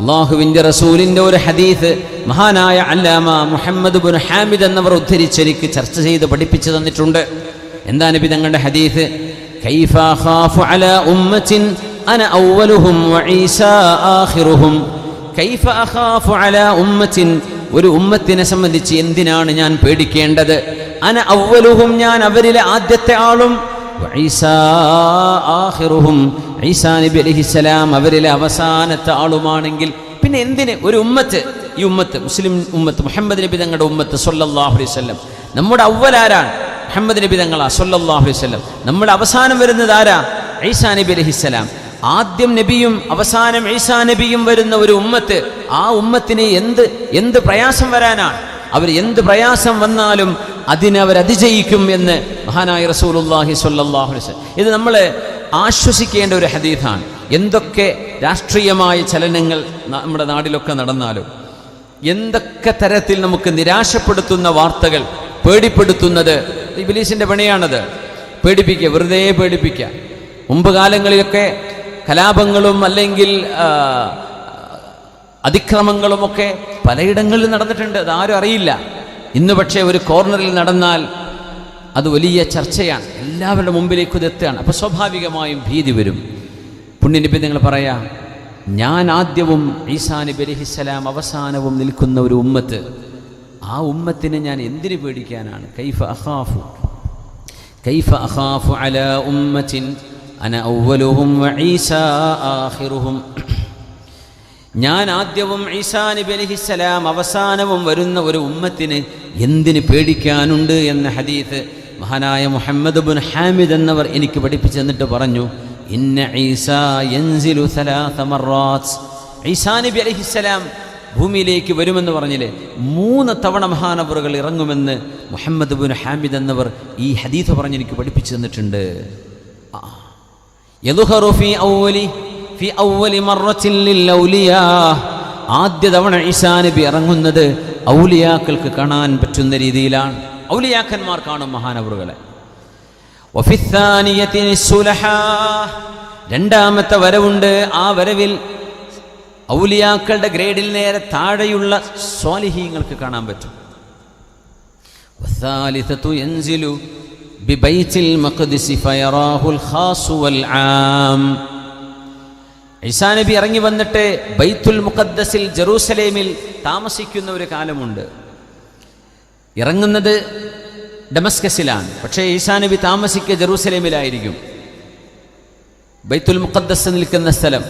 അള്ളാഹുവിന്റെ റസൂലിന്റെ ഒരു ഹദീസ് മഹാനായ അല്ലാമ മുഹമ്മദ് ബുൻ ഹാമിദ് എന്നവർ ഉദ്ധരിച്ച് എനിക്ക് ചർച്ച ചെയ്ത് പഠിപ്പിച്ചു തന്നിട്ടുണ്ട്. എന്താ നബി തങ്ങളുടെ ഹദീസ്? ഒരു ഉമ്മത്തിനെ സംബന്ധിച്ച് എന്തിനാണ് ഞാൻ പേടിക്കേണ്ടത്? അന ഔവലുഹും ഞാൻ അവരിലെ ആദ്യത്തെ ആളും ആഖിറുഹും ഈസാ നബി അലൈഹിസ്സലാം അവരിലെ അവസാനത്തെ ആളുമാണെങ്കിൽ പിന്നെ എന്തിന് ഒരു ഉമ്മത്ത്? ഈ ഉമ്മത്ത് മുസ്ലിം ഉമ്മത്ത് മുഹമ്മദ് നബി തങ്ങളുടെ ഉമ്മത്ത് സൊല്ലാഹു അലൈഹി സ്വല്ലം നമ്മുടെ അവലാരാണ് മുഹമ്മദ് നബി തങ്ങളാ സൊല്ലാഹു അലൈഹി സ്വല്ലം നമ്മുടെ അവസാനം വരുന്നത് ആരാ? ഈസാ നബി അലഹിസ്സലാം ആദ്യം നബിയും അവസാനം ഈസാ നബിയും വരുന്ന ഒരു ഉമ്മത്ത് ആ ഉമ്മത്തിന് എന്ത് എന്ത് പ്രയാസം വരാനാണ്? അവർ എന്ത് പ്രയാസം വന്നാലും അതിനെ അവർ അതിജയിക്കും എന്ന് മഹാനായ അലൈഹി വസല്ലം. ഇത് നമ്മൾ ആശ്വസിക്കേണ്ട ഒരു ഹദീഫാണ് എന്തൊക്കെ രാഷ്ട്രീയമായ ചലനങ്ങൾ നമ്മുടെ നാടിലൊക്കെ നടന്നാലും എന്തൊക്കെ തരത്തിൽ നമുക്ക് നിരാശപ്പെടുത്തുന്ന വാർത്തകൾ പേടിപ്പെടുത്തുന്നത് ഇബിലീസിന്റെ പണിയാണത്. പേടിപ്പിക്കുക വെറുതെ പേടിപ്പിക്കുക. മുമ്പ് കാലങ്ങളിലൊക്കെ കലാപങ്ങളും അല്ലെങ്കിൽ അതിക്രമങ്ങളുമൊക്കെ പലയിടങ്ങളിൽ നടന്നിട്ടുണ്ട്. അത് ആരും അറിയില്ല. ഇന്ന് പക്ഷേ ഒരു കോർണറിൽ നടന്നാൽ അത് വലിയ ചർച്ചയാണ്. എല്ലാവരുടെ മുമ്പിലേക്ക് ഇതെത്തുകയാണ് അപ്പോൾ സ്വാഭാവികമായും ഭീതി വരും. പുണ്യനിപ്പം നിങ്ങൾ പറയാം ഞാൻ ആദ്യവും ഈസാ നബി അവസാനവും നിൽക്കുന്ന ഒരു ഉമ്മത്ത്. ആ ഉമ്മത്തിനെ ഞാൻ എന്തിനു പേടിക്കാനാണ്? കൈഫ അഹാഫു കൈഫ അഹാഫു അല ഉമ്മത്തിൻ അന ഔവലുഹും വഈസ ആഹിറുഹും ഞാൻ ആദ്യവും ഈസാ നബി അലഹിസ്സലാം അവസാനവും വരുന്ന ഒരു ഉമ്മത്തിന് എന്തിന് പേടിക്കാനുണ്ട് എന്ന ഹദീത്ത് മഹാനായ മുഹമ്മദ് ബുൻ ഹാമിദ് എന്നവർ എനിക്ക് പഠിപ്പിച്ചു തന്നിട്ട് പറഞ്ഞു ഇന്ന ഈസാ നബി അലഹിസ്സലാം ഭൂമിയിലേക്ക് വരുമെന്ന് പറഞ്ഞില്ലേ മൂന്ന് തവണ മഹാനവറുകൾ ഇറങ്ങുമെന്ന് മുഹമ്മദ് ബുൻ ഹാമിദ് എന്നവർ ഈ ഹദീത്ത് പറഞ്ഞ് എനിക്ക് പഠിപ്പിച്ചു തന്നിട്ടുണ്ട്. ഫി ഔവലി മറച്ചില്ലിൽ ഔലിയാ. ആദ്യ തവണ ഈശാ നബി ഇറങ്ങുന്നത് ഔലിയാക്കൾക്ക് കാണാൻ പറ്റുന്ന രീതിയിലാണ്. ഔലിയാക്കന്മാർ കാണും മഹാനവറുകളെ. രണ്ടാമത്തെ വരവുണ്ട്. ആ വരവിൽ ഔലിയാക്കളുടെ ഗ്രേഡിൽ നേരെ താഴെയുള്ള സ്വാലിഹീങ്ങൾക്ക് കാണാൻ പറ്റും. ബിബൈത്തിൽ ഈസാ നബി ഇറങ്ങി വന്നിട്ട് ബൈത്തുൽ മുഖദ്ദസിൽ ജെറൂസലേമിൽ താമസിക്കുന്ന ഒരു കാലമുണ്ട്. ഇറങ്ങുന്നത് ഡമസ്കസിലാണ്. പക്ഷേ ഈസാ നബി താമസിക്കുക ജെറൂസലേമിലായിരിക്കും. ബൈത്തുൽ മുഖദ്ദസ് നിൽക്കുന്ന സ്ഥലം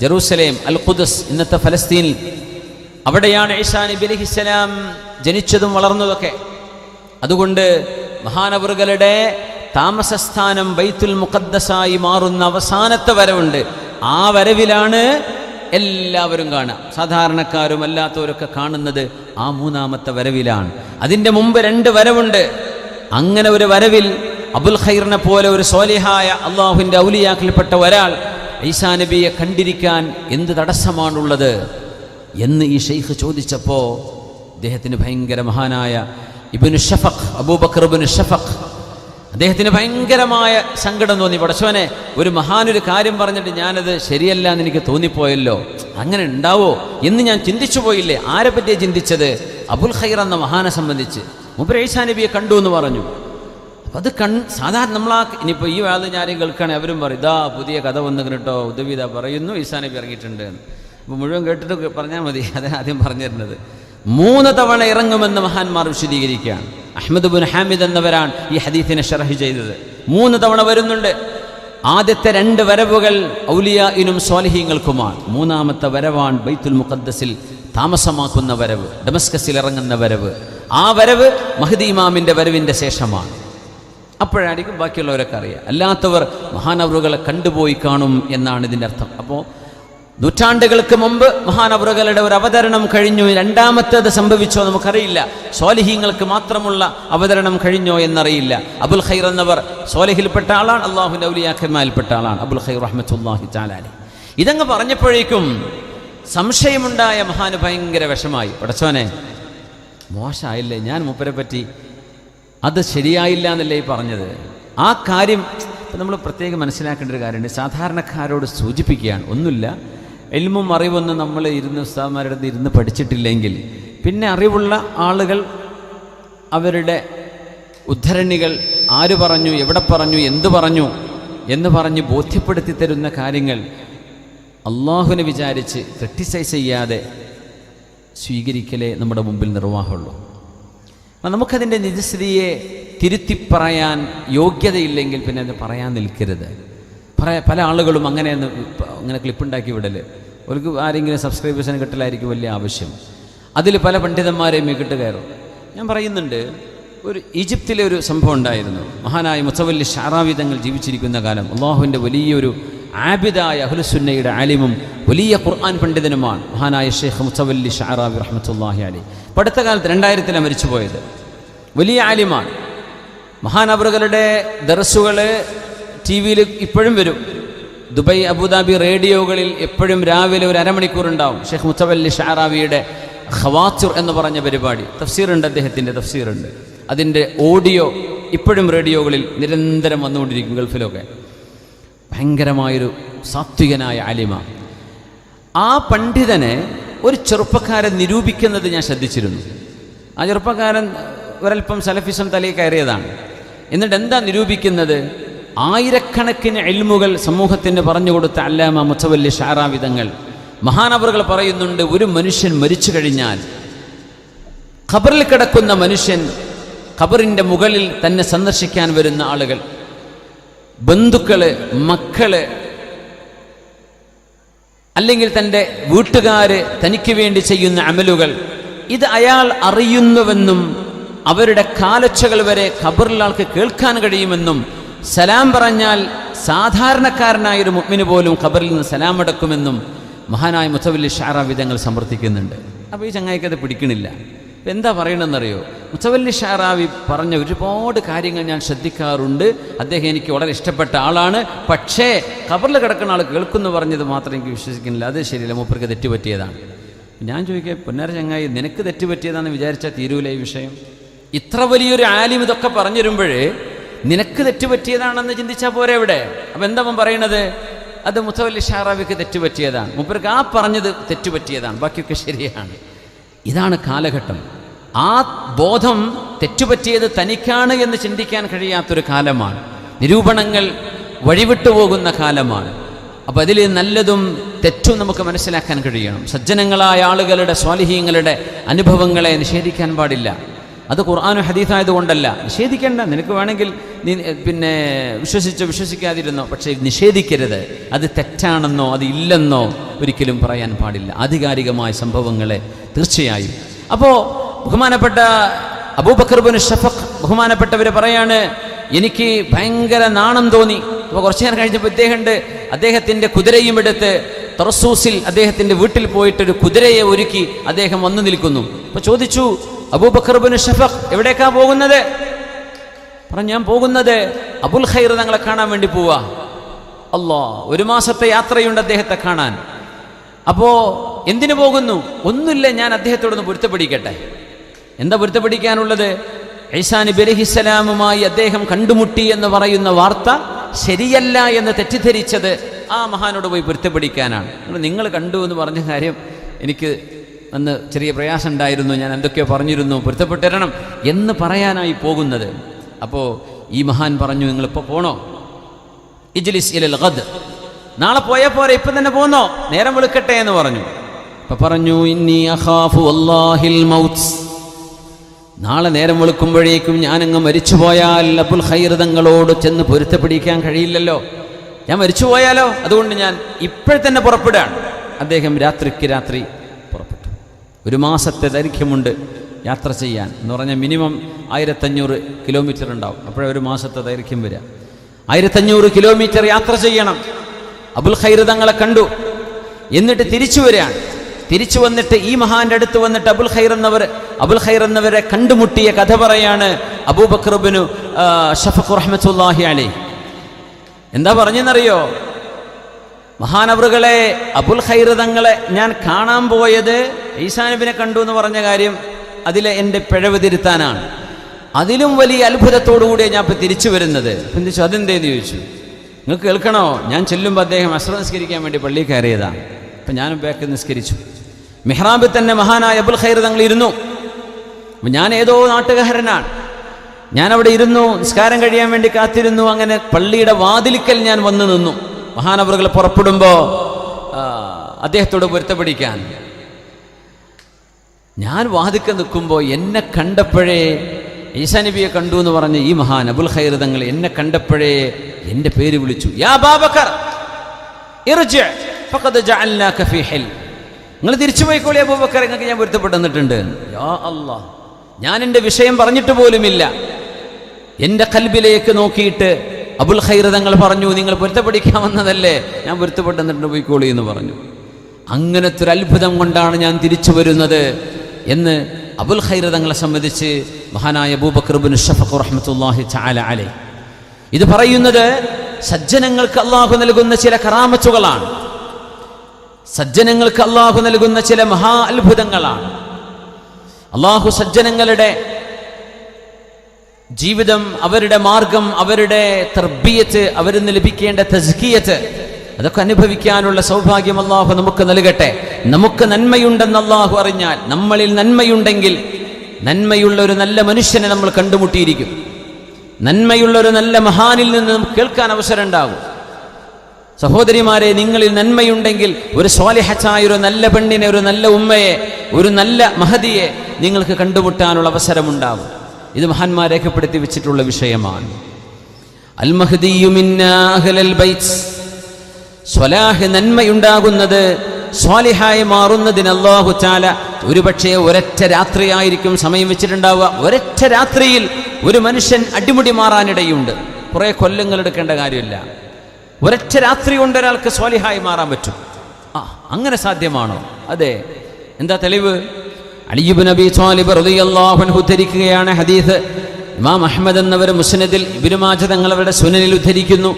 ജെറൂസലേം അൽ ഖുദസ് ഇന്നത്തെ ഫലസ്തീനിൽ. അവിടെയാണ് ഈസാ നബി അലഹിസ്സലാം ജനിച്ചതും വളർന്നതൊക്കെ. അതുകൊണ്ട് മഹാനവറുകളുടെ താമസസ്ഥാനം ബൈത്തുൽ മുഖദ്ദസായി മാറുന്ന അവസാനത്തെ വരവുണ്ട്. ആ വരവിലാണ് എല്ലാവരും കാണുക. സാധാരണക്കാരും അല്ലാത്തവരൊക്കെ കാണുന്നത് ആ മൂന്നാമത്തെ വരവിലാണ്. അതിന്റെ മുമ്പ് രണ്ട് വരവുണ്ട്. അങ്ങനെ ഒരു വരവിൽ അബുൽ ഖൈറിനെ പോലെ ഒരു സോലിഹായ അള്ളാഹുവിന്റെ ഔലിയാക്കിൽപ്പെട്ട ഒരാൾ ഈസാ നബിയെ കണ്ടിരിക്കാൻ എന്ത് തടസ്സമാണുള്ളത് എന്ന് ഈ ഷെയ്ഖ് ചോദിച്ചപ്പോൾ അദ്ദേഹത്തിന് ഭയങ്കര മഹാനായ ഇബിന് ഷഫഖ് അബൂബക്കർ ഇബിന് ഷഫഖ് അദ്ദേഹത്തിന് ഭയങ്കരമായ സങ്കടം തോന്നി. പടച്ചോനെ ഒരു മഹാനൊരു കാര്യം പറഞ്ഞിട്ട് ഞാനത് ശരിയല്ല എന്ന് എനിക്ക് തോന്നിപ്പോയല്ലോ. അങ്ങനെ ഉണ്ടാവോ എന്ന് ഞാൻ ചിന്തിച്ചു പോയില്ലേ? ആരെ പറ്റിയെ ചിന്തിച്ചത്? അബുൽ ഖൈർ എന്ന മഹാനെ സംബന്ധിച്ച്. മുബർ നബിയെ കണ്ടു എന്ന് പറഞ്ഞു. അപ്പം അത് കൺ സാധാരണ നമ്മളാ ഇനിയിപ്പോൾ ഈ വാദം ഞാനും കേൾക്കുകയാണെങ്കിൽ അവരും പറയും ഇതാ പുതിയ കഥ വന്നു കേട്ടോ. ഉദവിത പറയുന്നു ഈസാ നബി ഇറങ്ങിയിട്ടുണ്ട്. അപ്പോൾ മുഴുവൻ കേട്ടിട്ട് പറഞ്ഞാൽ മതി. അതാദ്യം ആദ്യം പറഞ്ഞരുന്നത്. മൂന്ന് തവണ ഇറങ്ങുമെന്ന് മഹാന്മാർ വിശദീകരിക്കുകയാണ്. അഹമ്മദ് ബുൻ ഹാമിദ് എന്നവരാണ് ഈ ഹദീഫിനെ ഷറഹ് ചെയ്തത്. മൂന്ന് തവണ വരുന്നുണ്ട്. ആദ്യത്തെ രണ്ട് വരവുകൾ ഔലിയായിനും സ്വാലിഹീങ്ങൾക്കുമാണ്. മൂന്നാമത്തെ വരവാണ് ബൈത്തുൽ മുഖദ്ദസിൽ താമസമാക്കുന്ന വരവ് ഡമസ്കസിൽ ഇറങ്ങുന്ന വരവ്. ആ വരവ് മഹദി ഇമാമിന്റെ വരവിന്റെ ശേഷമാണ്. അപ്പോഴായിരിക്കും ബാക്കിയുള്ളവരൊക്കെ അറിയുക. അല്ലാത്തവർ മഹാനവറുകളെ കണ്ടുപോയി കാണും എന്നാണ് ഇതിന്റെ അർത്ഥം. അപ്പോൾ നൂറ്റാണ്ടുകൾക്ക് മുമ്പ് മഹാനവറുകളുടെ ഒരു അവതരണം കഴിഞ്ഞു. രണ്ടാമത്തേത് സംഭവിച്ചോ നമുക്കറിയില്ല. സോലഹീങ്ങൾക്ക് മാത്രമുള്ള അവതരണം കഴിഞ്ഞോ എന്നറിയില്ല. അബുൽ ഖൈർ എന്നവർ സോലഹിൽപ്പെട്ട ആളാണ് അള്ളാഹുവിന്റെ ഔലിയാഖന്മാരിൽപ്പെട്ട ആളാണ്. അബുൽ ഖൈർ റഹ്മത്തുല്ലാഹി ചാലാലി ഇതങ്ങ് പറഞ്ഞപ്പോഴേക്കും സംശയമുണ്ടായ മഹാന് ഭയങ്കര വിഷമായി. പടച്ചോനെ മോശമായില്ലേ? ഞാൻ മൂപ്പരെ പറ്റി അത് ശരിയായില്ല എന്നല്ലേ ഈ പറഞ്ഞത്. ആ കാര്യം നമ്മൾ പ്രത്യേകം മനസ്സിലാക്കേണ്ട ഒരു കാര്യമുണ്ട്. സാധാരണക്കാരോട് സൂചിപ്പിക്കുകയാണ്. ഒന്നുമില്ല. എൽമും അറിവൊന്നും നമ്മൾ ഇരുന്ന് ഉസ്താദ്മാരുടെ അടുത്ത് ഇരുന്ന് പഠിച്ചിട്ടില്ലെങ്കിൽ പിന്നെ അറിവുള്ള ആളുകൾ അവരുടെ ഉദ്ധരണികൾ ആര് പറഞ്ഞു എവിടെ പറഞ്ഞു എന്ത് പറഞ്ഞു എന്ന് പറഞ്ഞ് ബോധ്യപ്പെടുത്തി തരുന്ന കാര്യങ്ങൾ അള്ളാഹുവിനെ വിചാരിച്ച് ക്രിട്ടിസൈസ് ചെയ്യാതെ സ്വീകരിക്കലേ നമ്മുടെ മുമ്പിൽ നിർവാഹമുള്ളൂ. അപ്പം നമുക്കതിന്റെ നിജസ്ഥിതിയെ തിരുത്തി പറയാൻ യോഗ്യതയില്ലെങ്കിൽ പിന്നെ അത് പറയാൻ നിൽക്കരുത്. പറയാ പല ആളുകളും അങ്ങനെ അങ്ങനെ ക്ലിപ്പുണ്ടാക്കി വിടൽ അവർക്ക് ആരെങ്കിലും സബ്സ്ക്രൈബേഴ്സിന് കിട്ടലായിരിക്കും വലിയ ആവശ്യം. അതിൽ പല പണ്ഡിതന്മാരെയും മികിട്ട് കയറും. ഞാൻ പറയുന്നുണ്ട് ഒരു ഈജിപ്തിലെ ഒരു സംഭവം ഉണ്ടായിരുന്നു. മഹാനായ മുസവല്ലി ഷാറാവി തങ്ങൾ ജീവിച്ചിരിക്കുന്ന കാലം. അള്ളാഹുവിന്റെ വലിയൊരു ആബിദായ അഹുലുസുന്നയുടെ ആലിമും വലിയ ഖുർആൻ പണ്ഡിതനുമാണ് മഹാനായ ഷെയ്ഖ് മുസവല്ലി ഷാറാവി റഹ്മത്തുല്ലാഹി അലി പഠിത്ത കാലത്ത് രണ്ടായിരത്തിലാണ് മരിച്ചുപോയത്. വലിയ ആലിമാണ്. മഹാനവറുകളുടെ ദർസുകൾ ടി വിയിൽ ഇപ്പോഴും വരും. ദുബൈ അബുദാബി റേഡിയോകളിൽ എപ്പോഴും രാവിലെ ഒരു അരമണിക്കൂർ ഉണ്ടാവും. ഷെയ്ഖ് മുത്തവല്ലി ഷാറാവിയുടെ ഖവാത്തുർ എന്ന് പറഞ്ഞ പരിപാടി. തഫ്സീറുണ്ട് അദ്ദേഹത്തിന്റെ തഫ്സീറുണ്ട്. അതിന്റെ ഓഡിയോ ഇപ്പോഴും റേഡിയോകളിൽ നിരന്തരം വന്നുകൊണ്ടിരിക്കും ഗൾഫിലൊക്കെ. ഭയങ്കരമായൊരു സാത്വികനായ അലിമ ആ പണ്ഡിതനെ ഒരു ചെറുപ്പക്കാരൻ നിരൂപിക്കുന്നത് ഞാൻ ശ്രദ്ധിച്ചിരുന്നു. ആ ചെറുപ്പക്കാരൻ ഒരൽപ്പം സലഫിസം തലയിൽ കയറിയതാണ്. എന്നിട്ട് എന്താ നിരൂപിക്കുന്നത്? ആയിരക്കണക്കിന് എൽമുകൾ സമൂഹത്തിന് പറഞ്ഞു കൊടുത്ത അല്ലാമ മുത്തവല്ലി ഷാറാവിധങ്ങൾ മഹാനവറുകൾ പറയുന്നുണ്ട് ഒരു മനുഷ്യൻ മരിച്ചു കഴിഞ്ഞാൽ ഖബറിൽ കിടക്കുന്ന മനുഷ്യൻ ഖബറിന്റെ മുകളിൽ തന്നെ സന്ദർശിക്കാൻ വരുന്ന ആളുകൾ. ബന്ധുക്കൾ മക്കൾ അല്ലെങ്കിൽ തന്റെ വീട്ടുകാര് തനിക്ക് വേണ്ടി ചെയ്യുന്ന അമലുകൾ. ഇത് അയാൾ അറിയുന്നുവെന്നും അവരുടെ കാലച്ചകൾ വരെ ഖബറിലാൾക്ക് കേൾക്കാൻ കഴിയുമെന്നും സലാം പറഞ്ഞാൽ സാധാരണക്കാരനായ ഒരു മുഗ്മിന് പോലും ഖബറിൽ നിന്ന് സലാം അടക്കുമെന്നും മഹാനായ മുത്തവല്ലി ഷാറാവിധങ്ങൾ സമർത്ഥിക്കുന്നുണ്ട്. അപ്പോൾ ഈ ചങ്ങായിക്ക് അത് പിടിക്കണില്ല. അപ്പം എന്താ പറയണമെന്നറിയോ മുത്തവല്ലി ഷാറാവി പറഞ്ഞ ഒരുപാട് കാര്യങ്ങൾ ഞാൻ ശ്രദ്ധിക്കാറുണ്ട്. അദ്ദേഹം എനിക്ക് വളരെ ഇഷ്ടപ്പെട്ട ആളാണ്. പക്ഷേ ഖബറിൽ കിടക്കുന്ന ആൾ കേൾക്കുന്നു പറഞ്ഞത് മാത്രം എനിക്ക് വിശ്വസിക്കുന്നില്ല. അത് ശരിയല്ല. മൂപ്പർക്ക് തെറ്റുപറ്റിയതാണ്. ഞാൻ ചോദിക്കുക പൊന്നാര ചങ്ങായി നിനക്ക് തെറ്റുപറ്റിയതാണെന്ന് വിചാരിച്ചാൽ തീരൂല ഈ വിഷയം? ഇത്ര വലിയൊരു ആലിം ഇതൊക്കെ പറഞ്ഞിരുമ്പോഴേ നിനക്ക് തെറ്റുപറ്റിയതാണെന്ന് ചിന്തിച്ചാൽ പോരെ ഇവിടെ അപ്പം എന്താ പറയണത്? അത് മുത്തവല്ലി ഷാറാവിക്ക് തെറ്റുപറ്റിയതാണ്. മുപ്പർക്ക് ആ പറഞ്ഞത് തെറ്റുപറ്റിയതാണ്. ബാക്കിയൊക്കെ ശരിയാണ്. ഇതാണ് കാലഘട്ടം. ആ ബോധം തെറ്റുപറ്റിയത് തനിക്കാണ് എന്ന് ചിന്തിക്കാൻ കഴിയാത്തൊരു കാലമാണ്. നിരൂപണങ്ങൾ വഴിവിട്ടു പോകുന്ന കാലമാണ്. അപ്പോൾ അതിൽ നല്ലതും തെറ്റും നമുക്ക് മനസ്സിലാക്കാൻ കഴിയണം. സജ്ജനങ്ങളായ ആളുകളുടെ സ്വാലിഹീങ്ങളുടെ അനുഭവങ്ങളെ നിഷേധിക്കാൻ പാടില്ല. അത് ഖുർആാനും ഹദീസായതുകൊണ്ടല്ല. നിഷേധിക്കേണ്ട. നിനക്ക് വേണമെങ്കിൽ നീ പിന്നെ വിശ്വസിച്ച് വിശ്വസിക്കാതിരുന്നോ. പക്ഷേ നിഷേധിക്കരുത്. അത് തെറ്റാണെന്നോ അത് ഇല്ലെന്നോ ഒരിക്കലും പറയാൻ പാടില്ല. ആധികാരികമായ സംഭവങ്ങളെ തീർച്ചയായും. അപ്പോൾ ബഹുമാനപ്പെട്ട അബൂബക്കർബിന് ഷഫഖ് ബഹുമാനപ്പെട്ടവർ പറയാണ് എനിക്ക് ഭയങ്കര നാണം തോന്നി. അപ്പോൾ കുറച്ചു നേരം കഴിഞ്ഞപ്പോൾ ഇദ്ദേഹമുണ്ട് അദ്ദേഹത്തിന്റെ കുതിരയും എടുത്ത് തറസൂസിൽ അദ്ദേഹത്തിന്റെ വീട്ടിൽ പോയിട്ടൊരു കുതിരയെ ഒരുക്കി അദ്ദേഹം വന്നു നിൽക്കുന്നു. അപ്പോൾ ചോദിച്ചു അബൂബക്കർബിന് ഷഫഖ് എവിടേക്കാ പോകുന്നത്? പറഞ്ഞു ഞാൻ പോകുന്നത് അബുൽ ഖൈർ തങ്ങളെ കാണാൻ വേണ്ടി പോവാ. അല്ലാ ഒരു മാസത്തെ യാത്രയുണ്ട് അദ്ദേഹത്തെ കാണാൻ. അപ്പോ എന്തിനു പോകുന്നു? ഒന്നുമില്ല ഞാൻ അദ്ദേഹത്തോടൊന്ന് പൊരുത്തപ്പെടിക്കട്ടെ. എന്താ പൊരുത്തപ്പെടിക്കാനുള്ളത്? ഐസാ നബി അലഹിസ്സലാമുമായി അദ്ദേഹം കണ്ടുമുട്ടി എന്ന് പറയുന്ന വാർത്ത ശരിയല്ല എന്ന് തെറ്റിദ്ധരിച്ചത് ആ മഹാനോട് പോയി പൊരുത്തപ്പെടിക്കാനാണ്. നിങ്ങൾ കണ്ടു എന്ന് പറഞ്ഞ കാര്യം എനിക്ക് അന്ന് ചെറിയ പ്രയാസം ഉണ്ടായിരുന്നു. ഞാൻ എന്തൊക്കെയോ പറഞ്ഞിരുന്നു. പൊരുത്തപ്പെട്ടിരണം എന്ന് പറയാനായി പോകുന്നത്. അപ്പോൾ ഈ മഹാൻ പറഞ്ഞു നിങ്ങളിപ്പോൾ പോണോ? ഇജ്ലിസ് ഇലൽ നാളെ പോയാൽ പോരെ ഇപ്പം തന്നെ പോന്നോ? നേരം വെളുക്കട്ടെ എന്ന് പറഞ്ഞു. അപ്പം പറഞ്ഞു ഇന്നി അഖാഫു വല്ലാഹിൽ മൗത്ത്. നാളെ നേരം വെളുക്കുമ്പോഴേക്കും ഞാനങ്ങ് മരിച്ചു പോയാൽ അബുൽ ഹൈറതങ്ങളോട് ചെന്ന് പൊരുത്തപ്പിടിക്കാൻ കഴിയില്ലല്ലോ. ഞാൻ മരിച്ചു പോയാലോ? അതുകൊണ്ട് ഞാൻ ഇപ്പോഴത്തന്നെ പുറപ്പെടുകയാണ്. അദ്ദേഹം രാത്രിക്ക് രാത്രി ഒരു മാസത്തെ ദൈർഘ്യമുണ്ട് യാത്ര ചെയ്യാൻ എന്ന് പറഞ്ഞാൽ മിനിമം ആയിരത്തഞ്ഞൂറ് കിലോമീറ്റർ ഉണ്ടാവും. അപ്പോഴേ ഒരു മാസത്തെ ദൈർഘ്യം വരിക. ആയിരത്തഞ്ഞൂറ് കിലോമീറ്റർ യാത്ര ചെയ്യണം. അബുൽ ഖൈർ തങ്ങളെ കണ്ടു. എന്നിട്ട് തിരിച്ചു വരികയാണ്. തിരിച്ചു വന്നിട്ട് ഈ മഹാന്റെ അടുത്ത് വന്നിട്ട് അബുൽ ഖൈർ എന്നവർ അബുൽ ഖൈർ എന്നവരെ കണ്ടുമുട്ടിയ കഥ പറയാണ് അബൂബക്രബിനു ഷഫഖ് റഹ്മത്തുല്ലാഹി അലി എന്താ പറഞ്ഞെന്നറിയോ? മഹാനവറുകളെ അബുൽ ഹൈറതങ്ങളെ തങ്ങളെ ഞാൻ കാണാൻ പോയത് ഈസാനബിനെ കണ്ടു എന്ന് പറഞ്ഞ കാര്യം അതിലെ എന്റെ പിഴവ് തിരുത്താനാണ്. അതിലും വലിയ അത്ഭുതത്തോടുകൂടിയാണ് ഞാൻ ഇപ്പം തിരിച്ചു വരുന്നത്. ചോദിച്ചു? അതെന്തേന്ന് ചോദിച്ചു? നിങ്ങൾക്ക് കേൾക്കണോ? ഞാൻ ചെല്ലുമ്പോൾ അദ്ദേഹം അസ്രംസ്കരിക്കാൻ വേണ്ടി പള്ളിയിൽ കയറിയതാണ് അപ്പം ഞാനും ബാക്ക് നിസ്കരിച്ചു. മെഹ്റാബിൽ തന്നെ മഹാനായ അബുൽ ഖൈർ തങ്ങൾ ഇരുന്നു. ഞാൻ ഏതോ നാട്ടുകാരനാണ്. ഞാൻ അവിടെ ഇരുന്നു നിസ്കാരം കഴിയാൻ വേണ്ടി കാത്തിരുന്നു അങ്ങനെ പള്ളിയുടെ വാതിലിക്കൽ ഞാൻ വന്നു നിന്നു. മഹാനവറുകൾ പുറപ്പെടുമ്പോൾ അദ്ദേഹത്തോട് പൊരുത്തപ്പെടിക്കാൻ. ഞാൻ വാതിക്ക നിൽക്കുമ്പോൾ എന്നെ കണ്ടപ്പോഴേ ഈസാ നബിയെ കണ്ടു എന്ന് പറഞ്ഞ് ഈ മഹാൻ അബുൽ ഖൈർ തങ്ങൾ എന്നെ കണ്ടപ്പോഴേ എന്റെ പേര് വിളിച്ചു. യാ ബാബക്കർ നിങ്ങൾ തിരിച്ചു പോയിക്കോളി അബൂബക്കർ നിങ്ങൾക്ക് ഞാൻ പൊരുത്തപ്പെടുന്നിട്ടുണ്ട് യാ ഞാൻ എന്റെ വിഷയം പറഞ്ഞിട്ട് പോലുമില്ല. എന്റെ കൽബിലേക്ക് നോക്കിയിട്ട് അബുൽ ഖൈർ തങ്ങൾ പറഞ്ഞു നിങ്ങൾ പൊരുത്തപ്പെടിക്കാമെന്നതല്ലേ ഞാൻ പൊരുത്തപ്പെട്ടെന്നിട്ട് പോയിക്കോളി എന്ന് പറഞ്ഞു. അങ്ങനത്തെ ഒരു അത്ഭുതം കൊണ്ടാണ് ഞാൻ തിരിച്ചു വരുന്നത് എന്ന് അബുൽ ഖൈർ തങ്ങളെ സംബന്ധിച്ച് മഹാനായ അബൂബക്കർബിൻ ഷഫഖ് റഹ്മത്തുല്ലാഹി ചാല അലൈ. ഇത് പറയുന്നത് സജ്ജനങ്ങൾക്ക് അള്ളാഹു നൽകുന്ന ചില കറാമച്ചുകളാണ് സജ്ജനങ്ങൾക്ക് അള്ളാഹു നൽകുന്ന ചില മഹാ അത്ഭുതങ്ങളാണ്. അള്ളാഹു സജ്ജനങ്ങളുടെ ജീവിതം അവരുടെ മാർഗം അവരുടെ തർബീയത്ത് അവരിൽ നിന്ന് ലഭിക്കേണ്ട തസ്കിയത്ത് അതൊക്കെ അനുഭവിക്കാനുള്ള സൗഭാഗ്യം അള്ളാഹു നമുക്ക് നൽകട്ടെ. നമുക്ക് നന്മയുണ്ടെന്ന് അള്ളാഹു അറിഞ്ഞാൽ നമ്മളിൽ നന്മയുണ്ടെങ്കിൽ നന്മയുള്ള ഒരു നല്ല മനുഷ്യനെ നമ്മൾ കണ്ടുമുട്ടിയിരിക്കും. നന്മയുള്ള ഒരു നല്ല മഹാനിൽ നിന്ന് നമുക്ക് കേൾക്കാൻ അവസരം ഉണ്ടാകും സഹോദരിമാരെ നിങ്ങളിൽ നന്മയുണ്ടെങ്കിൽ ഒരു സ്വാലിഹച്ചായ ഒരു നല്ല പെണ്ണിനെ ഒരു നല്ല ഉമ്മയെ ഒരു നല്ല മഹതിയെ നിങ്ങൾക്ക് കണ്ടുമുട്ടാനുള്ള അവസരമുണ്ടാകും. ഇത് മഹാന്മാർ രേഖപ്പെടുത്തി വെച്ചിട്ടുള്ള വിഷയമാണ്. അൽ സ്വലാഹ് നന്മയുണ്ടാകുന്നത് സ്വാലിഹായി മാറുന്നതിന് അള്ളാഹു ചാല ഒരുപക്ഷെ ഒരൊറ്റ രാത്രിയായിരിക്കും സമയം വെച്ചിട്ടുണ്ടാവുക. ഒരൊറ്റ രാത്രിയിൽ ഒരു മനുഷ്യൻ അടിമുടി മാറാനിടയുണ്ട്. കുറേ കൊല്ലങ്ങൾ എടുക്കേണ്ട കാര്യമില്ല. ഒരൊറ്റ രാത്രി കൊണ്ട് ഒരാൾക്ക് സ്വാലിഹായി മാറാൻ പറ്റും. ആ അങ്ങനെ സാധ്യമാണോ? അതെ. എന്താ തെളിവ്? അലിയുബ് നബി സ്വാലിബ് റളിയല്ലാഹു അൻഹു ഉദ്ധരിക്കുകയാണ് ഹദീസ് ഇമാം അഹ്മദ് എന്നവർ മുസ്നദിൽ ഇബ്നു മാജ തങ്ങളവരുടെ സുനനിൽ ഉദ്ധരിക്കുന്നു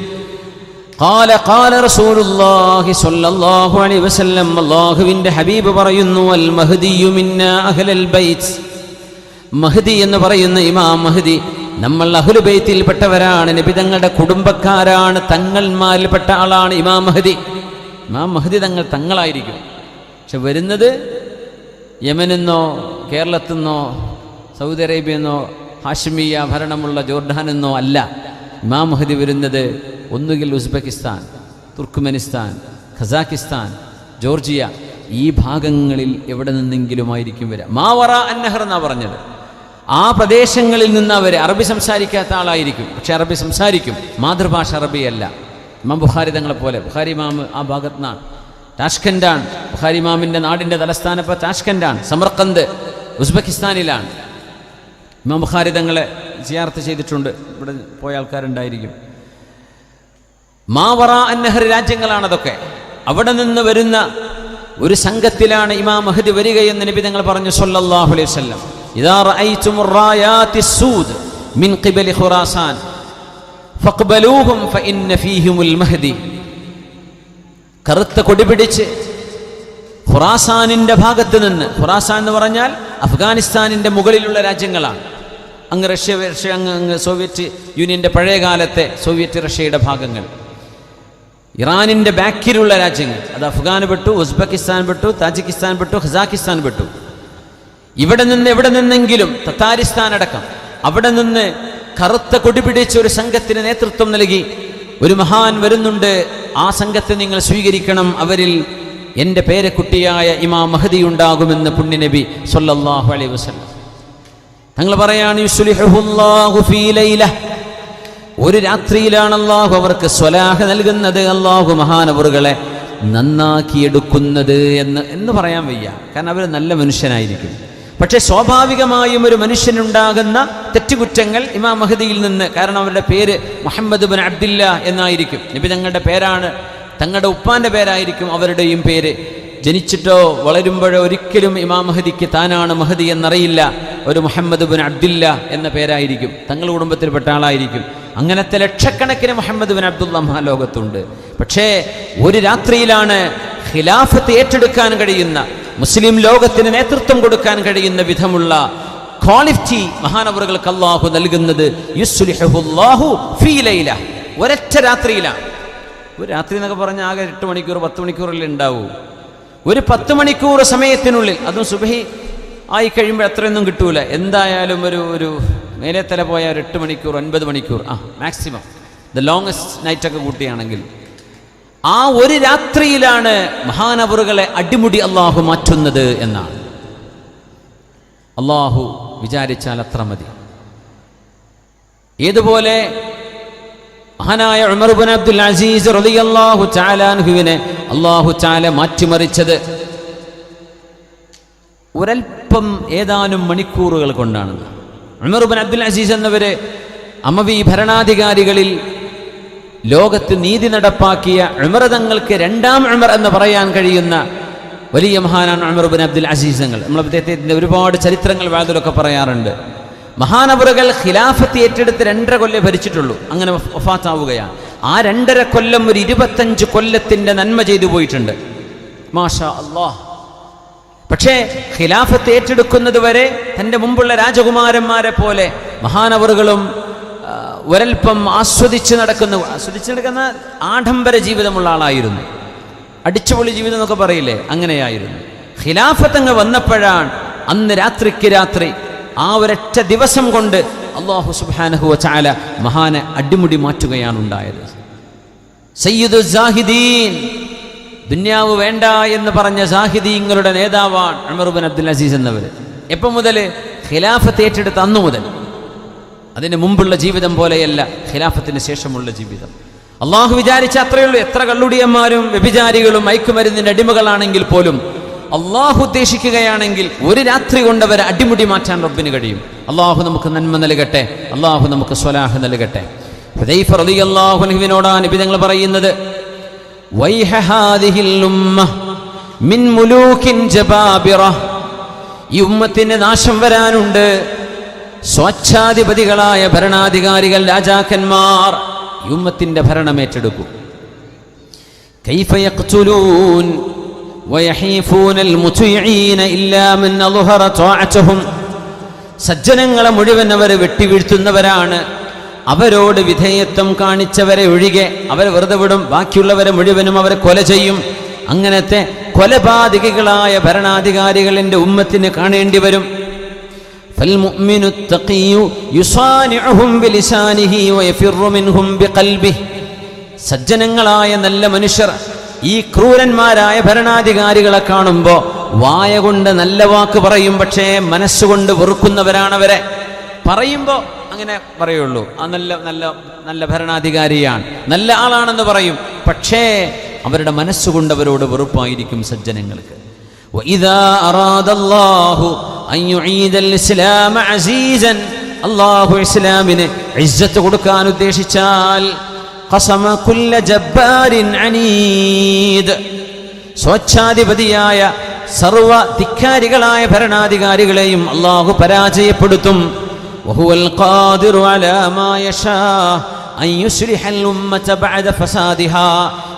قال قال رسول الله صلى الله عليه وسلم അല്ലാഹുവിൻ്റെ ഹബീബ് പറയുന്നു അൽ മഹ്ദിയു മിന്നാ അഹ്ലൽ ബൈത്ത് മഹ്ദി എന്ന് പറയുന്ന ഇമാം മഹ്ദി നമ്മൾ അഹ്ലുബൈത്തിൽപ്പെട്ടവരാണ് നബി തങ്ങളുടെ കുടുംബക്കാരാണ് തങ്ങൾമാരിൽപ്പെട്ട ആളാണ് ഇമാം മഹ്ദി ഇമാം മഹ്ദി തങ്ങൾ തങ്ങളായിരിക്കും പക്ഷെ വരുന്നത് യമനെന്നോ കേരളത്തിൽ നിന്നോ സൗദി അറേബ്യന്നോ ഹാഷ്മിയ ഭരണമുള്ള ജോർഡാനെന്നോ അല്ല ഇമാം മഹദി വരുന്നത് ഒന്നുകിൽ ഉസ്ബെക്കിസ്ഥാൻ തുർക്ക്മെനിസ്ഥാൻ ഖസാക്കിസ്ഥാൻ ജോർജിയ. ഈ ഭാഗങ്ങളിൽ എവിടെ നിന്നെങ്കിലുമായിരിക്കും വരിക മാവറ അന്നഹർ എന്നാ പറഞ്ഞത്. ആ പ്രദേശങ്ങളിൽ നിന്ന് അവർ അറബി സംസാരിക്കാത്ത ആളായിരിക്കും. പക്ഷെ അറബി സംസാരിക്കും. മാതൃഭാഷ അറബിയല്ല. ഇമാം ബുഖാരി തങ്ങളെപ്പോലെ. ബുഖാരി ഇമാം ആ ഭാഗത്ത് നിന്നാണ് ടാഷ്കൻഡാണ് ബുഖാരി ഇമാമിന്റെ നാടിന്റെ തലസ്ഥാനപ്പോൾ ടാഷ്കൻഡാണ് സമർക്കന്ത് ഉസ്ബെക്കിസ്ഥാനിലാണ്. ഇമാം ബുഖാരി തങ്ങളെ ജിയാർത്ത് ചെയ്തിട്ടുണ്ട്. ഇവിടെ പോയ ആൾക്കാരുണ്ടായിരിക്കും. മാവറ അന്നഹർ രാജ്യങ്ങളാണ് അതൊക്കെ. അവിടെ നിന്ന് വരുന്ന ഒരു സംഘത്തിലാണ് ഇമാം മഹദി വരികയെന്ന് നബി തങ്ങൾ പറഞ്ഞു സല്ലല്ലാഹു അലൈഹി വസല്ലം. ഇദാ സൂദ് മിൻ ഖിബലി ഖുറാസാൻ. ഫഇന്ന ഫീഹിമുൽ കറുത്ത കൊടി പിടിച്ച് ഖുറാസാനിന്റെ ഭാഗത്ത് നിന്ന് ഖുറാസാൻ എന്ന് പറഞ്ഞാൽ അഫ്ഗാനിസ്ഥാനിന്റെ മുകളിലുള്ള രാജ്യങ്ങളാണ്. അങ്ങ് റഷ്യ റഷ്യ അങ്ങ് അങ്ങ് സോവിയറ്റ് യൂണിയന്റെ പഴയ കാലത്തെ സോവിയറ്റ് റഷ്യയുടെ ഭാഗങ്ങൾ. ഇറാനിന്റെ ബാക്കിലുള്ള രാജ്യങ്ങൾ അത് അഫ്ഗാൻ പെട്ടു ഉസ്ബെക്കിസ്ഥാൻ പെട്ടു താജിക്കിസ്ഥാൻ പെട്ടു ഖസാക്കിസ്ഥാൻ പെട്ടു. ഇവിടെ നിന്ന് എവിടെ നിന്നെങ്കിലും തത്താരിസ്ഥാൻ അടക്കം അവിടെ നിന്ന് കറുത്ത കൊടി പിടിച്ച ഒരു സംഘത്തിന് നേതൃത്വം നൽകി ഒരു മഹാൻ വരുന്നുണ്ട്. ആ സംഘത്തെ നിങ്ങൾ സ്വീകരിക്കണം. അവരിൽ എന്റെ പേരക്കുട്ടിയായ ഇമാ മഹദി ഉണ്ടാകുമെന്ന് പുണ്യനബി സൊല്ലാഹു അലൈ വസ്ലം തങ്ങൾ പറയാണ് ഒരു രാത്രിയിലാണ് അള്ളാഹു അവർക്ക് സ്വലാഹ നൽകുന്നത്. അള്ളാഹു മഹാനവറുകളെ നന്നാക്കിയെടുക്കുന്നത് എന്ന് എന്ന് പറയാൻ വയ്യ. കാരണം അവർ നല്ല മനുഷ്യനായിരിക്കും. പക്ഷെ സ്വാഭാവികമായും ഒരു മനുഷ്യനുണ്ടാകുന്ന തെറ്റുകുറ്റങ്ങൾ ഇമാം മഹദിയിൽ നിന്ന് കാരണം അവരുടെ പേര് മുഹമ്മദ് ബിൻ അബ്ദില്ല എന്നായിരിക്കും. നബി തങ്ങളുടെ പേരാണ് തങ്ങളുടെ ഉപ്പാന്റെ പേരായിരിക്കും അവരുടെയും പേര്. ജനിച്ചിട്ടോ വളരുമ്പോഴോ ഒരിക്കലും ഇമാം മഹദിക്ക് താനാണ് മഹദി എന്നറിയില്ല. ഒരു മുഹമ്മദ് ബിൻ അബ്ദില്ല എന്ന പേരായിരിക്കും. തങ്ങളുടെ കുടുംബത്തിൽപ്പെട്ട ആളായിരിക്കും. അങ്ങനത്തെ ലക്ഷക്കണക്കിന് മുഹമ്മദ് ബിൻ അബ്ദുള്ള മഹാലോകത്തുണ്ട്. പക്ഷേ ഒരു രാത്രിയിലാണ് ഖിലാഫത്ത് ഏറ്റെടുക്കാൻ കഴിയുന്ന മുസ്ലിം ലോകത്തിന് നേതൃത്വം കൊടുക്കാൻ കഴിയുന്ന വിധമുള്ള ക്വാളിറ്റി മഹാനവറുകൾക്ക് അള്ളാഹു നൽകുന്നത് ഒരൊറ്റ രാത്രിയിലാണ് ഒരു രാത്രി എന്നൊക്കെ പറഞ്ഞാൽ ആകെ എട്ട് മണിക്കൂർ പത്ത് മണിക്കൂറല്ലേ ഉണ്ടാവൂ. ഒരു പത്ത് മണിക്കൂർ സമയത്തിനുള്ളിൽ അതും സുബഹി ആയി കഴിയുമ്പോൾ അത്രയൊന്നും കിട്ടൂല. എന്തായാലും ഒരു ഒരു മേലെ തല പോയ ഒരു എട്ട് മണിക്കൂർ ഒൻപത് മണിക്കൂർ ആ മാക്സിമം ദ ലോങ്സ്റ്റ് നൈറ്റൊക്കെ കൂട്ടിയാണെങ്കിൽ. ആ ഒരു രാത്രിയിലാണ് മഹാനവറുകളെ അടിമുടി അള്ളാഹു മാറ്റുന്നത് എന്നാണ്. അള്ളാഹു വിചാരിച്ചാൽ അത്ര മതി. ഏതുപോലെ മഹാനായ ഉമർബുൻ അബ്ദുൽ അസീസ് റളിയല്ലാഹു ചാലാൻഹുവിനെ അള്ളാഹു ചാല മാറ്റിമറിച്ചത് ഒരൽപ്പം ഏതാനും മണിക്കൂറുകൾ കൊണ്ടാണ് ഉമർബുൻ അബ്ദുൽ അസീസ് എന്നവര് അമവി ഭരണാധികാരികളിൽ ലോകത്ത് നീതി നടപ്പാക്കിയ അമൃതങ്ങൾക്ക് രണ്ടാം അമർ എന്ന് പറയാൻ കഴിയുന്ന വലിയ മഹാനാണ് അമർബിൻ അബ്ദുൽ അസീസങ്ങൾ നമ്മൾ അദ്ദേഹത്തിന്റെ ഒരുപാട് ചരിത്രങ്ങൾ വാതിലൊക്കെ പറയാറുണ്ട്. മഹാനവറുകൾ ഖിലാഫത്ത് ഏറ്റെടുത്ത് രണ്ടര കൊല്ലം ഭരിച്ചിട്ടുള്ളൂ. അങ്ങനെ വഫാത്താവുകയാണ്. ആ രണ്ടര കൊല്ലം ഒരു ഇരുപത്തഞ്ച് കൊല്ലത്തിന്റെ നന്മ ചെയ്തു പോയിട്ടുണ്ട്. മാഷാ അള്ളാഹ് പക്ഷേ ഖിലാഫത്ത് ഏറ്റെടുക്കുന്നത് വരെ തന്റെ മുമ്പുള്ള രാജകുമാരന്മാരെ പോലെ മഹാനവറുകളും ഒരൽപ്പം ആസ്വദിച്ച് നടക്കുന്ന ആസ്വദിച്ച് നടക്കുന്ന ആഡംബര ജീവിതമുള്ള ആളായിരുന്നു. അടിച്ചുപൊളി ജീവിതം എന്നൊക്കെ പറയില്ലേ? അങ്ങനെയായിരുന്നു. ഖിലാഫത്ത് അങ്ങ് വന്നപ്പോഴാണ് അന്ന് രാത്രിക്ക് രാത്രി ആ ഒരൊറ്റ ദിവസം കൊണ്ട് അള്ളാഹു സുബാനഹു ചാല മഹാനെ അടിമുടി മാറ്റുകയാണ് ഉണ്ടായത്. സയ്യിദു ജാഹിദീൻ ദുന്യാവ് വേണ്ട എന്ന് പറഞ്ഞ സാഹിദീങ്ങളുടെ നേതാവാണ് അമർബിൻ അബ്ദുൽ അസീസ് എന്നവര്. എപ്പം മുതൽ ഖിലാഫത്ത് ഏറ്റെടുത്ത അന്നു മുതൽ. അതിന് മുമ്പുള്ള ജീവിതം പോലെയല്ല ഖിലാഫത്തിന് ശേഷമുള്ള ജീവിതം. അള്ളാഹു വിചാരിച്ച അത്രയുള്ളൂ. എത്ര കള്ളുടിയന്മാരും വ്യഭിചാരികളും മയക്കുമരുന്നിന്റെ അടിമകളാണെങ്കിൽ പോലും അള്ളാഹു ഉദ്ദേശിക്കുകയാണെങ്കിൽ ഒരു രാത്രി കൊണ്ട് അവരെ അടിമുടി മാറ്റാൻ റബ്ബിന് കഴിയും. അള്ളാഹു നമുക്ക് നന്മ നൽകട്ടെ. അള്ളാഹു നമുക്ക് സ്വലാഹ് നൽകട്ടെ. ഹുദൈഫ നബി പറയുന്നത് ഈ ഉമ്മത്തിന് നാശം വരാനുണ്ട്. സ്വച്ഛാധിപതികളായ ഭരണാധികാരികൾ രാജാക്കന്മാർ യുമ്മത്തിന്റെ ഭരണം ഏറ്റെടുക്കും. സജ്ജനങ്ങളെ മുഴുവൻ അവർ വെട്ടിവീഴ്ത്തുന്നവരാണ്. അവരോട് വിധേയത്വം കാണിച്ചവരെ ഒഴികെ അവരെ വെറുതെ വിടും. ബാക്കിയുള്ളവരെ മുഴുവനും അവരെ കൊല ചെയ്യും. അങ്ങനത്തെ കൊലപാതകികളായ ഭരണാധികാരികളിന്റെ ഉമ്മത്തിന് കാണേണ്ടി വരും. فالمؤمن التقي يصانعهم بلسانه ويفر منهم بقلبه സജ്ജനങ്ങളായ നല്ല മനുഷ്യർ ഈ ക്രൂരന്മാരായ ഭരണാധികാരികളെ കാണുമ്പോൾ വായ കൊണ്ട് നല്ല വാക്ക് പറയും പക്ഷേ മനസ്സുകൊണ്ട് വെറുക്കുന്നവരാണവരെ പറയുമ്പോൾ അങ്ങനെ പറയുള്ളൂ ആ നല്ല നല്ല നല്ല ഭരണാധികാരിയാണ് നല്ല ആളാണെന്ന് പറയും പക്ഷേ അവരുടെ മനസ്സുകൊണ്ട് അവരോട് വെറുപ്പായിരിക്കും സജ്ജനങ്ങൾക്ക് وإذا أراد അള്ളാഹു ഇസ്ലാമിന് ഇജ്ജത്ത് കൊടുക്കാൻ ഉദ്ദേശിച്ചാൽ സ്വച്ഛാധിപതിയായ സർവ ധിക്കാരികളായ ഭരണാധികാരികളെയും അള്ളാഹു പരാജയപ്പെടുത്തും.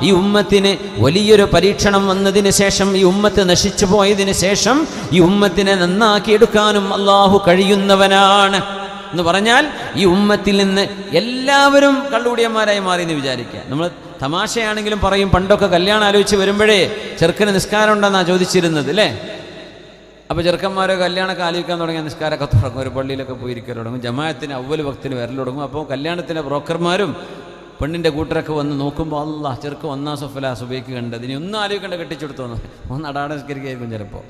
ഈ ഉമ്മത്തിന് വലിയൊരു പരീക്ഷണം വന്നതിന് ശേഷം ഈ ഉമ്മത്ത് നശിച്ചു പോയതിന് ശേഷം ഈ ഉമ്മത്തിനെ നന്നാക്കി എടുക്കാനും അള്ളാഹു കഴിയുന്നവനാണ്. എന്ന് പറഞ്ഞാൽ ഈ ഉമ്മത്തിൽ നിന്ന് എല്ലാവരും കള്ളുകൂടിയന്മാരായി മാറി എന്ന് വിചാരിക്കുക. നമ്മൾ തമാശയാണെങ്കിലും പറയും പണ്ടൊക്കെ കല്യാണം ആലോചിച്ച് വരുമ്പോഴേ ചെറുക്കന് നിസ്കാരം ഉണ്ടെന്നാണ് ചോദിച്ചിരുന്നത് അല്ലേ? അപ്പോൾ ചെറുക്കന്മാരെ കല്യാണമൊക്കെ ആലോചിക്കാൻ തുടങ്ങിയ നിസ്കാരമൊക്കെ തുടങ്ങും. ഒരു പള്ളിയിലൊക്കെ പോയിരിക്കൽ തുടങ്ങും. ജമാഅത്തിന് അവൽ ഭക്തിന് വരൽ തുടങ്ങും അപ്പോൾ കല്യാണത്തിന്റെ ബ്രോക്കർമാരും പെണ്ണിന്റെ കൂട്ടരൊക്കെ വന്ന് നോക്കുമ്പോൾ അല്ല ചെറുക്ക് ഒന്നാം സഫല സുബൈക്ക് കണ്ടത്. ഇനി ഒന്നും ആലോചിക്കേണ്ട കെട്ടിച്ചെടുത്തു വന്നു. ഒന്ന് അടാട നിസ്കരിക്കായിരിക്കും ചിലപ്പോൾ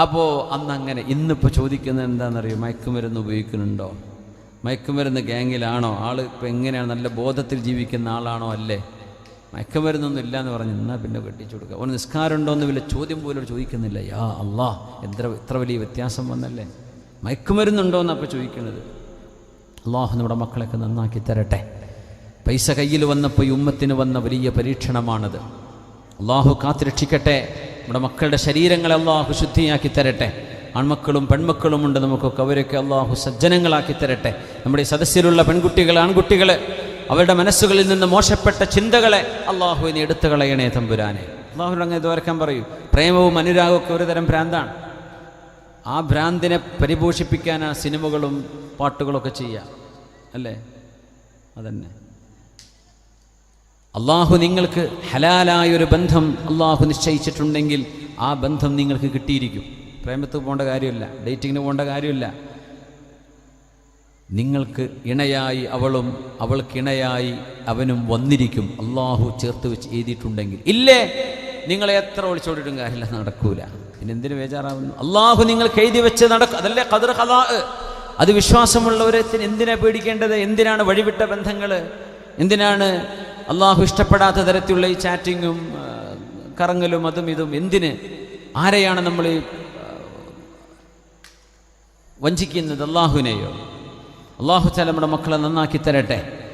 അപ്പോൾ അന്ന് അങ്ങനെ ഇന്നിപ്പോൾ ചോദിക്കുന്നത് എന്താണെന്നറിയോ? മയക്കുമരുന്ന് ഉപയോഗിക്കുന്നുണ്ടോ? മയക്കുമരുന്ന് ഗ്യാങ്ങിലാണോ ആൾ ഇപ്പം എങ്ങനെയാണ്? നല്ല ബോധത്തിൽ ജീവിക്കുന്ന ആളാണോ അല്ലേ? മയക്കുമരുന്നൊന്നും ഇല്ല എന്ന് പറഞ്ഞ് എന്നാൽ പിന്നെ കെട്ടിച്ചു കൊടുക്കുക. അവന് നിസ്കാരം ഉണ്ടോ എന്ന് വലിയ ചോദ്യം പോലും ചോദിക്കുന്നില്ല. യാ അള്ളാ എത്ര ഇത്ര വലിയ വ്യത്യാസം വന്നല്ലേ? മയക്കുമരുന്നുണ്ടോ എന്നാണ് അപ്പോൾ ചോദിക്കുന്നത്. അള്ളാഹു നമ്മുടെ മക്കളൊക്കെ നന്നാക്കി തരട്ടെ. പൈസ കയ്യിൽ വന്നപ്പോൾ ഈ ഉമ്മത്തിന് വന്ന വലിയ പരീക്ഷണമാണത്. അള്ളാഹു കാത്തുരക്ഷിക്കട്ടെ. നമ്മുടെ മക്കളുടെ ശരീരങ്ങളെ അള്ളാഹു ശുദ്ധിയാക്കി തരട്ടെ. ആൺമക്കളും പെൺമക്കളും ഉണ്ട് നമുക്കൊക്കെ അവരൊക്കെ അള്ളാഹു സജ്ജനങ്ങളാക്കി തരട്ടെ. നമ്മുടെ സദസ്സിലുള്ള പെൺകുട്ടികൾ ആൺകുട്ടികൾ അവരുടെ മനസ്സുകളിൽ നിന്ന് മോശപ്പെട്ട ചിന്തകളെ അള്ളാഹുവിനെ എടുത്തു കളയണേ തമ്പുരാനെ. അള്ളാഹുവിനോട് അങ്ങനെ ഇതുവരക്കാൻ പറയൂ. പ്രേമവും അനുരാഗവും ഒക്കെ ഒരുതരം ഭ്രാന്താണ്. ആ ഭ്രാന്തിനെ പരിപോഷിപ്പിക്കാൻ ആ സിനിമകളും പാട്ടുകളൊക്കെ ചെയ്യാം. അല്ലേ? അതന്നെ. അള്ളാഹു നിങ്ങൾക്ക് ഹലാലായൊരു ബന്ധം അള്ളാഹു നിശ്ചയിച്ചിട്ടുണ്ടെങ്കിൽ ആ ബന്ധം നിങ്ങൾക്ക് കിട്ടിയിരിക്കും. പ്രേമത്ത് പോകേണ്ട കാര്യമില്ല. ഡേറ്റിങ്ങിന് പോകേണ്ട കാര്യമില്ല. നിങ്ങൾക്ക് ഇണയായി അവളും അവൾക്ക് ഇണയായി അവനും വന്നിരിക്കും. അള്ളാഹു ചേർത്ത് വെച്ച് എഴുതിയിട്ടുണ്ടെങ്കിൽ. ഇല്ലേ? നിങ്ങളെ എത്ര ഒളിച്ചോടിയിട്ടും കാര്യമില്ല നടക്കൂല. പിന്നെ എന്തിനു ബേജാറാവുന്നു? അള്ളാഹു നിങ്ങൾക്ക് എഴുതി വെച്ച് നടക്കും അതല്ലേ കതിർ കഥാ അത് വിശ്വാസമുള്ളവരെ എന്തിനാ പേടിക്കേണ്ടത്? എന്തിനാണ് വഴിവിട്ട ബന്ധങ്ങൾ എന്തിനാണ് അള്ളാഹു ഇഷ്ടപ്പെടാത്ത തരത്തിലുള്ള ഈ ചാറ്റിങ്ങും കറങ്ങലും അതും ഇതും എന്തിന്? ആരെയാണ് നമ്മൾ വഞ്ചിക്കുന്നത്? അള്ളാഹുവിനെയോ അള്ളാഹു നമ്മുടെ മക്കളെ നന്നാക്കി തരട്ടെ.